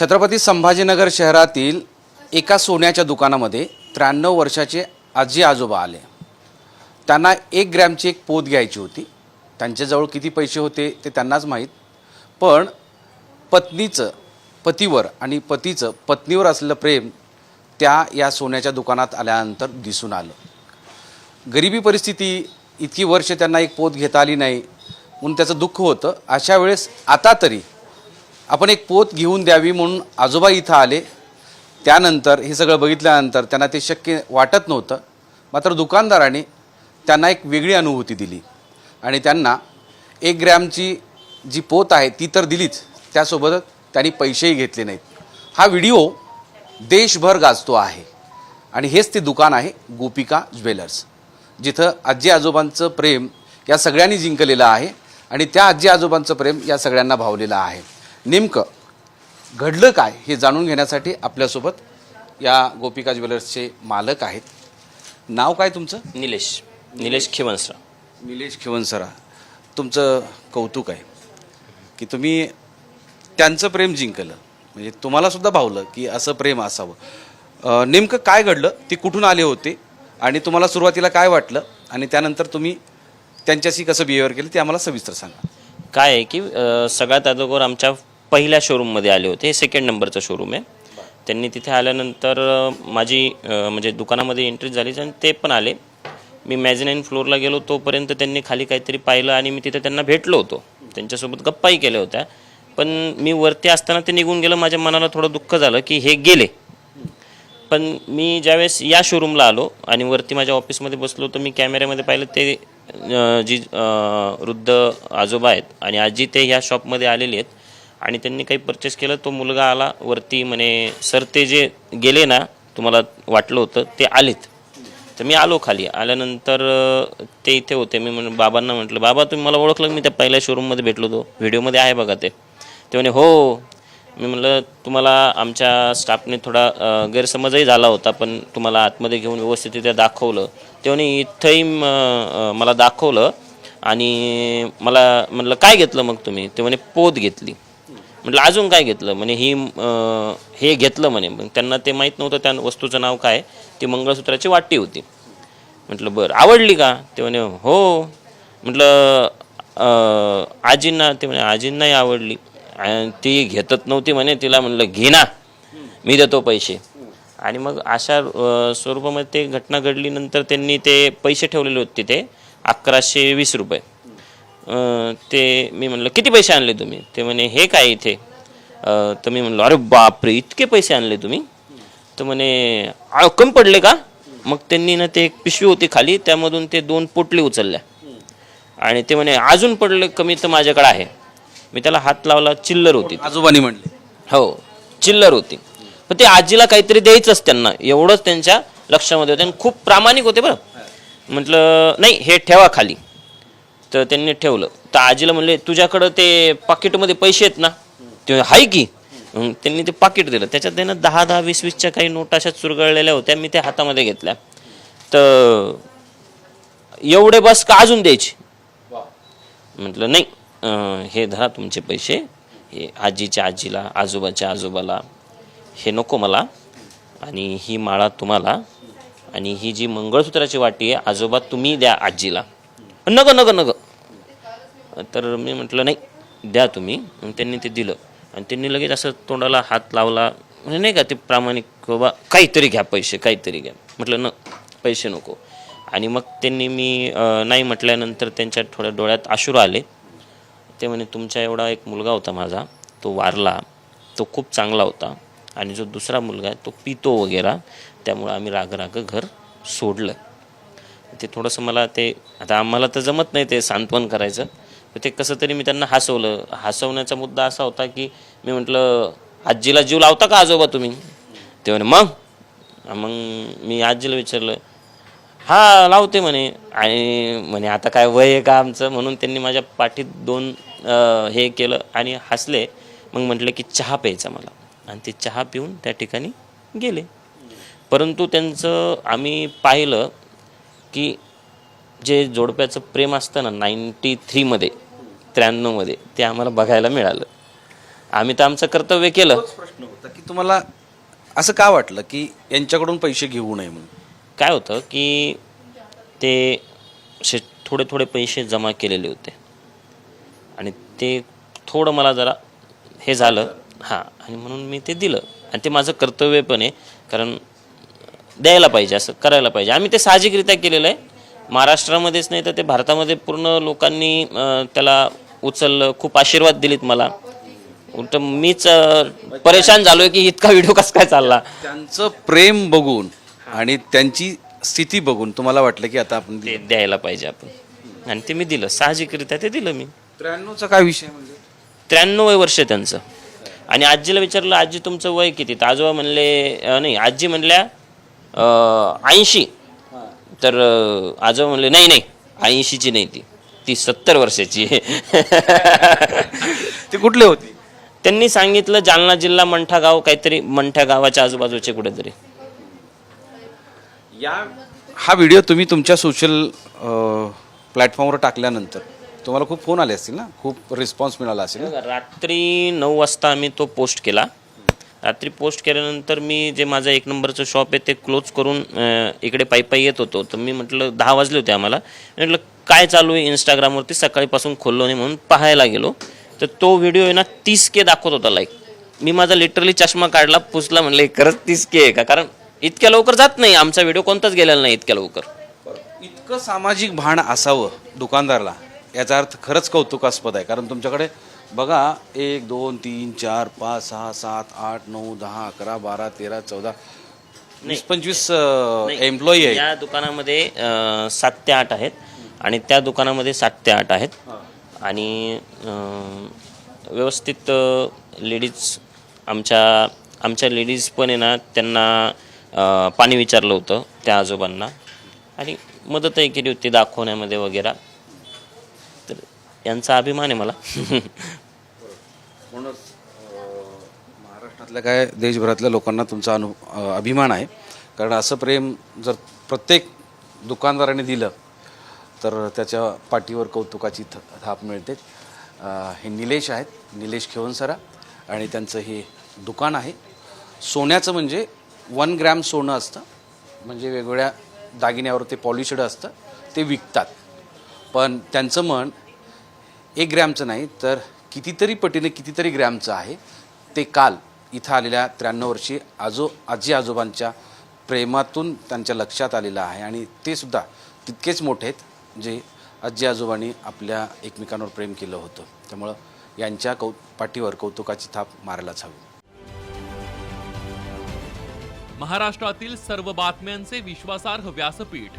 छत्रपती संभाजीनगर शहरातील एका सोन्याच्या दुकानामध्ये त्र्याण्णव वर्षाचे आजी आजोबा आले. त्यांना एक ग्रॅमची एक पोत घ्यायची होती. त्यांच्याजवळ किती पैसे होते ते त्यांनाच माहीत. पण पत्नीचं पतीवर आणि पतीचं पत्नीवर असलेलं प्रेम त्या या सोन्याच्या दुकानात आल्यानंतर दिसून आलं. गरिबी परिस्थिती इतकी वर्ष त्यांना एक पोत घेता आली नाही. म्हणून त्याचं दुःख होतं. अशा वेळेस आता तरी आपण एक पोत घेऊन द्यावी म्हणून आजोबा इथं आले. त्यानंतर हे सगळं बघितल्यानंतर त्यांना ते शक्य वाटत नव्हतं. मात्र दुकानदाराने त्यांना एक वेगळी अनुभूती दिली. आणि त्यांना एक ग्रॅमची जी पोत आहे ती तर दिलीच. त्यासोबतच त्यांनी पैसेही घेतले नाहीत. हा व्हिडिओ देशभर गाजतो आहे. आणि हेच ते दुकान आहे गोपिका ज्वेलर्स. जिथं आजी आजोबांचं प्रेम या सगळ्यांनी जिंकलेलं आहे आणि त्या आजी आजोबांचं प्रेम या सगळ्यांना भावलेलं आहे. नेमकं घडलं काय हे जाणून घेण्यासाठी आपल्यासोबत या गोपिका ज्वेलर्सचे मालक आहेत. नाव काय तुमचं? निलेश. निलेश खिवंसराव निलेश खिवनसरा. तुमचं कौतुक आहे की तुम्ही त्यांचं प्रेम जिंकलं. म्हणजे तुम्हाला सुद्धा भावलं की असं प्रेम असावं. नेमकं काय घडलं? ते कुठून आले होते? आणि तुम्हाला सुरुवातीला काय वाटलं? आणि त्यानंतर तुम्ही त्यांच्याशी कसं बिहेवियर केलं ते आम्हाला सविस्तर सांगा. काय आहे की अ, सगळ्यात अगोदर आमच्या पहिल्या शोरूममध्ये आले होते. हे सेकंड नंबरचं शोरूम आहे. त्यांनी तिथे आल्यानंतर माझी म्हणजे दुकानामध्ये एंट्री झाली आणि ते पण आले. मी मॅझिनाईन फ्लोअरला गेलो तोपर्यंत त्यांनी खाली काहीतरी पाहिलं आणि मी तिथे त्यांना भेटलो होतो. त्यांच्यासोबत गप्पाही केल्या होत्या. पण मी वरती असताना ते निघून गेलं. माझ्या मनाला थोडं दुःख झालं की हे गेले. पण मी ज्यावेळेस या शोरूमला आलो आणि वरती माझ्या ऑफिसमध्ये बसलो तर मी कॅमेऱ्यामध्ये पाहिलं ते जी वृद्ध आजोबा आहेत आणि आजी ते ह्या शॉपमध्ये आलेले आहेत. आणि त्यांनी काही परचेस केलं तो मुलगा आला वरती म्हणे सर ते जे गेले ना तुम्हाला वाटलं होतं ते आलेत. तर मी आलो खाली. आल्यानंतर ते इथे होते. मी म्हण बाबांना म्हटलं बाबा तुम्ही मला ओळखलं मी त्या पहिल्या शोरूममध्ये भेटलो होतो. व्हिडिओमध्ये आहे बघा ते. ते म्हणे हो. मी म्हणलं तुम्हाला आमच्या स्टाफने थोडा गैरसमजही झाला होता पण तुम्हाला आतमध्ये घेऊन व्यवस्थित तिथे दाखवलं. ते म्हणे इथंही मला दाखवलं आणि मला म्हणलं काय घेतलं मग तुम्ही? ते म्हणे पोत घेतली. म्हटलं अजून काय घेतलं? म्हणे ही हे घेतलं म्हणे. मग त्यांना ते माहीत नव्हतं त्या वस्तूचं नाव काय. ती मंगळसूत्राची वाटी होती. म्हटलं बरं आवडली का? ते म्हणे हो. म्हटलं आजींना ते म्हणे आजींनाही आवडली. आणि ती घेतच नव्हती म्हणे तिला म्हटलं घे ना मी देतो पैसे. आणि मग अशा स्वरूपामध्ये ते घटना घडली नंतर त्यांनी ते पैसे ठेवलेले होते तिथे अकराशे वीस रुपये. ते मी म्हणलं किती पैसे आणले तुम्ही? ते म्हणे हे काय इथे? तर मी म्हणलो अरे बापरे इतके पैसे आणले तुम्ही? तर म्हणे "आ, कमी पडले का? मग त्यांनी ना ते एक पिशवी होती खाली त्यामधून ते दोन पोटली उचलल्या. आणि ते म्हणे अजून पडले कमी तर माझ्याकडे आहे. मी त्याला हात लावला चिल्लर होती आजोबांनी म्हणले. हो चिल्लर होती. पण ते आजीला काहीतरी द्यायचंच त्यांना एवढंच त्यांच्या लक्षामध्ये होतं. आणि खूप प्रामाणिक होते बरं. म्हटलं नाही हे ठेवा खाली. तर त्यांनी ठेवलं. तर आजीला म्हणले तुझ्याकडं ते पाकिटमध्ये पैसे आहेत ना? ते हाय की. मग त्यांनी ते पाकिट दिलं. त्याच्यात त्यानं दहा दहा वीस वीसच्या काही नोटा अशा चुरगळलेल्या होत्या. मी त्या हातामध्ये घेतल्या. तर एवढे बस का अजून द्यायचे? म्हटलं नाही अं, हे धरा तुमचे पैसे. हे आजीच्या आजीला आजोबाच्या आजोबाला. हे नको मला. आणि ही माळा तुम्हाला. आणि ही जी मंगळसूत्राची वाटी आहे आजोबा तुम्ही द्या आजीला. नको नगं नगं तर मी म्हटलं नाही द्या तुम्ही. त्यांनी ते दिलं. आणि त्यांनी लगेच असं तोंडाला हात लावला. म्हणजे नाही का ते प्रामाणिक हो बाबा काहीतरी घ्या पैसे काहीतरी घ्या. म्हटलं न पैसे नको. आणि मग त्यांनी मी नाही म्हटल्यानंतर त्यांच्या थोड्या डोळ्यात अश्रू आले. ते म्हणे तुमचा एवढा एक मुलगा होता माझा. तो वारला. तो खूप चांगला होता. आणि जो दुसरा मुलगा आहे तो पितो वगैरे. त्यामुळं आम्ही राग राग घर सोडलं. ते थोडंसं मला ते आता आम्हाला तर जमत नाही ते सांत्वन करायचं. तर ते कसं तरी मी त्यांना हसवलं. हसवण्याचा मुद्दा असा होता की मी म्हटलं आजीला जीव लावता का आजोबा तुम्ही? ते म्हणे मग? मग मी आजीला विचारलं हा लावते म्हणे. आणि म्हणे आता काय वय आहे का आमचं? म्हणून त्यांनी माझ्या पाठीत दोन हे केलं आणि हसले. मग म्हटलं की चहा प्यायचा मला. आणि ते चहा पिऊन त्या ठिकाणी गेले. परंतु त्यांचं आम्ही पाहिलं की जे जोडप्याचं प्रेम असतं ना नाईंटी थ्रीमध्ये त्र्याण्णवमध्ये ते आम्हाला बघायला मिळालं. आम्ही तर आमचं कर्तव्य केलं. तोच प्रश्न होता की तुम्हाला असं का वाटलं की यांच्याकडून पैसे घेऊ नये म्हणून? काय होतं की ते असे थोडे थोडे पैसे जमा केलेले होते. आणि ते थोडं मला जरा हे झालं. हां आणि म्हणून मी ते दिलं. आणि ते माझं कर्तव्य पण आहे कारण द्यायला पाहिजे असं करायला पाहिजे. आम्ही ते साहजिकरित्या केलेलं आहे. महाराष्ट्रामध्येच नाही तर ते भारतामध्ये पूर्ण लोकांनी अं, त्याला उचललं खूप आशीर्वाद दिलेत मला. उलट मीच अं, परेशान झालोय की इतका व्हिडिओ कसा काय चालला? त्यांचं प्रेम बघून आणि त्यांची स्थिती बघून तुम्हाला वाटलं की आता आपण ते द्यायला पाहिजे आपण. आणि ते मी दिलं. साहजिकरित्या ते दिलं मी. त्र्याण्णवचा काय विषय म्हणजे? त्र्याण्णव वय वर्ष आहे त्यांचं. आणि आजीला विचारलं आजी तुमचं वय किती? तर आजोबा म्हणले अं, नाही आजी म्हणल्या ऐंशी. तर अं, आजोबा म्हणले नाही नाही ऐंशीची नाही ती. ती सत्तर वर्षाची. ते कुठले होते? त्यांनी सांगितलं जालना जिल्हा मंठा गाव काहीतरी मंठ्या गावाच्या आजूबाजूचे कुठेतरी. या हा व्हिडिओ तुम्ही तुमच्या सोशल प्लॅटफॉर्मवर टाकल्यानंतर तुम्हाला खूप फोन आले असतील ना? खूप रिस्पॉन्स मिळाला असेल रात्री नऊ वाजता आम्ही तो पोस्ट केला. रात्री पोस्ट केल्यानंतर मी जे माझं एक नंबरचं शॉप आहे ते क्लोज करून इकडे पायी पायी येत होतो. तर मी म्हटलं दहा वाजले होते आम्हाला. म्हटलं काय चालू आहे इंस्टाग्रामवरती सकाळीपासून खोललो नाही म्हणून पाहायला गेलो. तर तो व्हिडिओ आहे ना तीस के दाखवत होता लाईक मी माझा लिटरली चष्मा काढला पुसला म्हणलं खरंच तीस के आहे का? कारण इतक्या लवकर जात नाही. आमचा व्हिडिओ कोणताच गेलेला नाही इतक्या लवकर. इतकं सामाजिक भान असावं दुकानदारला याचा अर्थ खरंच कौतुकास्पद आहे. कारण तुमच्याकडे बघा एक दोन तीन चार पाच सहा सात आठ नऊ दहा अकरा बारा तेरा चौदा वीस पंचवीस एम्प्लॉई आहे या दुकानामध्ये अं, सात ते आठ आहेत आणि त्या दुकानामध्ये सात ते आठ आहेत. आणि अं, व्यवस्थित लेडीज आमच्या आमच्या लेडीज पण आहे ना त्यांना अं, पाणी विचारलं होतं त्या आजोबांना. आणि मदतही केली होती दाखवण्यामध्ये वगैरे. यांचा अभिमान आहे मला. म्हणूनच महाराष्ट्रातल्या काय देशभरातल्या लोकांना तुमचा अनु अभिमान आहे. कारण असं प्रेम जर प्रत्येक दुकानदाराने दिलं तर त्याच्या पाठीवर कौतुकाची थ थाप मिळते. हे निलेश आहेत. निलेश खेवनसरा आणि त्यांचं हे दुकान आहे. सोन्याचं म्हणजे वन ग्रॅम सोनं असतं. म्हणजे वेगवेगळ्या दागिन्यावर ते पॉलिशड असतं. ते विकतात. पण त्यांचं मन एक ग्रॅमचं नाही तर कितीतरी पटीने कितीतरी ग्रॅमचं आहे. ते काल इथं आलेल्या त्र्याण्णव वर्षी आजो आजी आजोबांच्या प्रेमातून त्यांच्या लक्षात आलेलं आहे. आणि ते सुद्धा तितकेच मोठे आहेत जे आजी आजोबांनी आपल्या एकमेकांवर प्रेम केलं होतं. त्यामुळं यांच्या कौ पाठीवर कौतुकाची थाप मारायलाच हवी. महाराष्ट्रातील सर्व बातम्यांचे विश्वासार्ह व्यासपीठ.